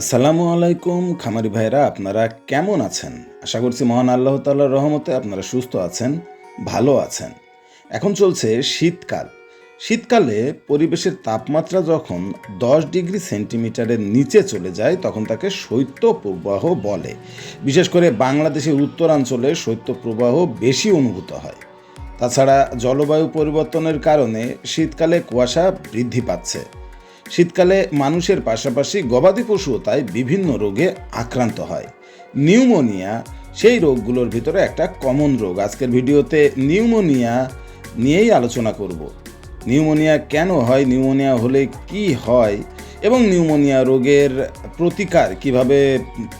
আসসালামু আলাইকুম, খামারি ভাইরা আপনারা কেমন আছেন? আশা করছি মহান আল্লাহ তাল্লাহ রহমতে আপনারা সুস্থ আছেন, ভালো আছেন। এখন চলছে শীতকাল। শীতকালে পরিবেশের তাপমাত্রা যখন দশ ডিগ্রি সেন্টিমিটারের নিচে চলে যায়, তখন তাকে শৈত্যপ্রবাহ বলে। বিশেষ করে বাংলাদেশের উত্তরাঞ্চলে শৈত্যপ্রবাহ বেশি অনুভূত হয়। তাছাড়া জলবায়ু পরিবর্তনের কারণে শীতকালে কুয়াশা বৃদ্ধি পাচ্ছে। শীতকালে মানুষের পাশাপাশি গবাদি পশুও তাই বিভিন্ন রোগে আক্রান্ত হয়। নিউমোনিয়া, সেই রোগগুলোর ভিতরে একটা কমন রোগ। আজকের ভিডিওতে নিউমোনিয়া নিয়েই আলোচনা করব। নিউমোনিয়া কেন হয়, নিউমোনিয়া হলে কি হয় এবং নিউমোনিয়া রোগের প্রতিকার কীভাবে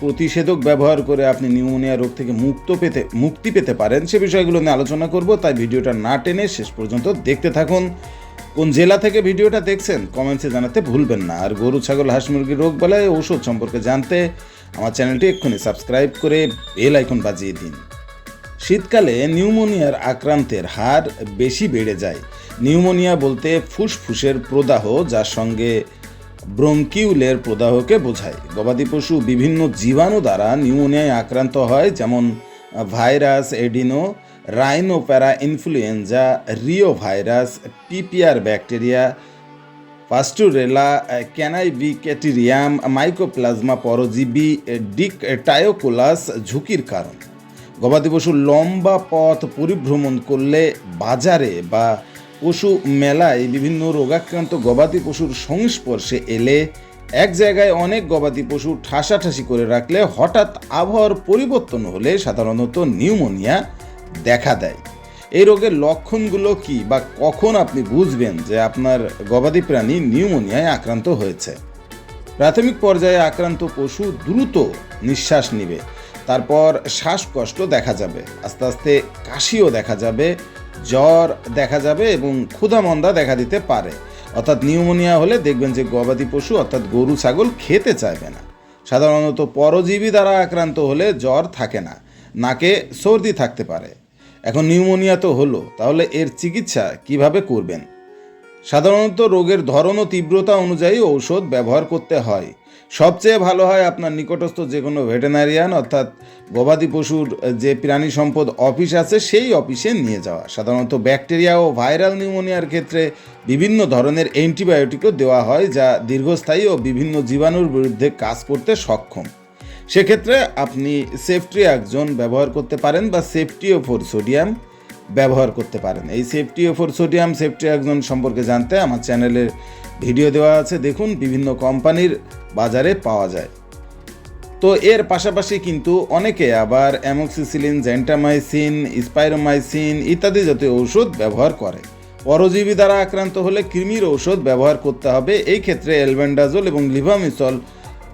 প্রতিষেধক ব্যবহার করে আপনি নিউমোনিয়া রোগ থেকে মুক্ত পেতে, মুক্তি পেতে পারেন সে বিষয়গুলো নিয়ে আলোচনা করব। তাই ভিডিওটা না টেনে শেষ পর্যন্ত দেখতে থাকুন। কোন জেলা থেকে ভিডিওটা দেখছেন, কমেন্টসে জানাতে ভুলবেন না। আর গরু, ছাগল, হাঁস মুরগির রোগ বেলায় ঔষধ সম্পর্কে জানতে আমার চ্যানেলটি এক্ষুনি সাবস্ক্রাইব করে বেল আইকন বাজিয়ে দিন। শীতকালে নিউমোনিয়ার আক্রান্তের হার বেশি বেড়ে যায়। নিউমোনিয়া বলতে ফুসফুসের প্রদাহ যার সঙ্গে ব্রঙ্কিউলের প্রদাহকে বোঝায়। গবাদি পশু বিভিন্ন জীবাণু দ্বারা নিউমোনিয়ায় আক্রান্ত হয়, যেমন virus, adeno rhino para influenza reo virus PPR bacteria pasteurella ক্যানাইবিক্যাটেরিয়াম mycoplasma পরজীবী ডিক টায়োকোলাস ঝুঁকির কারণ। গবাদি পশুর লম্বা পথ পরিভ্রমণ করলে বাজারে বা পশু মেলায় বিভিন্ন রোগাক্রান্ত গবাদি পশুর সংস্পর্শে এলে এক জায়গায় অনেক গবাদি পশু ঠাসাঠাসি করে রাখলে হঠাৎ আবহাওয়ার পরিবর্তন হলে সাধারণত নিউমোনিয়া দেখা দেয়। এই রোগের লক্ষণগুলো কি বা কখন আপনি বুঝবেন যে আপনার গবাদি প্রাণী নিউমোনিয়ায় আক্রান্ত হয়েছে? প্রাথমিক পর্যায়ে আক্রান্ত পশু দ্রুত নিঃশ্বাস নিবে। তারপর শ্বাসকষ্ট দেখা যাবে। আস্তে আস্তে কাশিও দেখা যাবে, জ্বর দেখা যাবে এবং ক্ষুধামন্দা দেখা দিতে পারে। অর্থাৎ নিউমোনিয়া হলে দেখবেন যে গবাদি পশু অর্থাৎ গরু, ছাগল খেতে চাইবে না। সাধারণত পরজীবী দ্বারা আক্রান্ত হলে জ্বর থাকে না। নাকে সর্দি থাকতে পারে। এখন নিউমোনিয়া তো হলো, তাহলে এর চিকিৎসা কীভাবে করবেন? সাধারণত রোগের ধরন ও তীব্রতা অনুযায়ী ঔষধ ব্যবহার করতে হয়। সবচেয়ে ভালো হয় আপনার নিকটস্থ যে কোনো ভেটেনারিয়ান অর্থাৎ গবাদি পশুর যে প্রাণী সম্পদ অফিস আছে, সেই অফিসে নিয়ে যাওয়া। সাধারণত ব্যাকটেরিয়া ও ভাইরাল নিউমোনিয়ার ক্ষেত্রে বিভিন্ন ধরনের অ্যান্টিবায়োটিকও দেওয়া হয়, যা দীর্ঘস্থায়ী ও বিভিন্ন জীবাণুর বিরুদ্ধে কাজ করতে সক্ষম। সেক্ষেত্রে আপনি সেফটি একজন ব্যবহার করতে পারেন বা সেফটি ও ফোর সোডিয়াম ব্যবহার করতে পারেন। এই সেফটি ও ফোর সোডিয়াম সেফটি একজন সম্পর্কে জানতে আমার চ্যানেলের ভিডিও দেওয়া আছে। দেখুন, বিভিন্ন কোম্পানির বাজারে পাওয়া যায়। তো এর পাশাপাশি কিন্তু অনেকে আবার অ্যামোক্সিসিলিন জেন্টামাইসিন স্পাইরোমাইসিন ইত্যাদি জাতীয় ঔষধ ব্যবহার করে। পরজীবী দ্বারা আক্রান্ত হলে কৃমির ঔষধ ব্যবহার করতে হবে। এই ক্ষেত্রে এলবেন্ডাজোল এবং লিভামিসল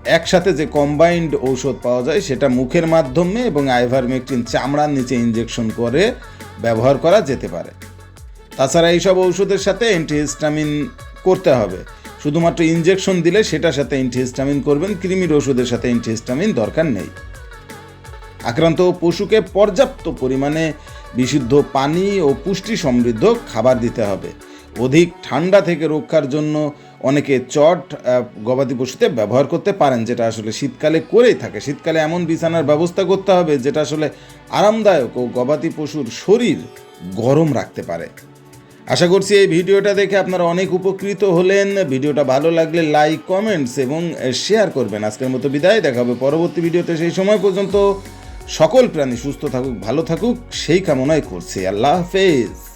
একসাথে যে কম্বাইন্ড ঔষধ পাওয়া যায়, সেটা মুখের মাধ্যমে এবং আইভারমেকটিন চামড়ার নিচে ইঞ্জেকশন করে ব্যবহার করা যেতে পারে। তাছাড়া এইসব ঔষধের সাথে অ্যান্টিহিস্টামিন করতে হবে। শুধুমাত্র ইঞ্জেকশন দিলে সেটার সাথে অ্যান্টিহিস্টামিন করবেন, কৃমির ওষুধের সাথে অ্যান্টিহিস্টামিন দরকার নেই। আক্রান্ত পশুকে পর্যাপ্ত পরিমাণে বিশুদ্ধ পানি ও পুষ্টি সমৃদ্ধ খাবার দিতে হবে। অধিক ঠান্ডা থেকে রক্ষার জন্য অনেকে চট গবাদি পশুতে ব্যবহার করতে পারেন, যেটা আসলে শীতকালে করেই থাকে। শীতকালে এমন বিছানার ব্যবস্থা করতে হবে, যেটা আসলে আরামদায়ক ও গবাদি পশুর শরীর গরম রাখতে পারে। আশা করছি এই ভিডিওটা দেখে আপনারা অনেক উপকৃত হলেন। ভিডিওটা ভালো লাগলে লাইক, কমেন্টস এবং শেয়ার করবেন। আজকের মতো বিদায়, দেখা হবে পরবর্তী ভিডিওতে সেই সময় পর্যন্ত। সকল প্রাণী সুস্থ থাকুক, ভালো থাকুক, সেই কামনাই করছি। আল্লাহ হাফেজ।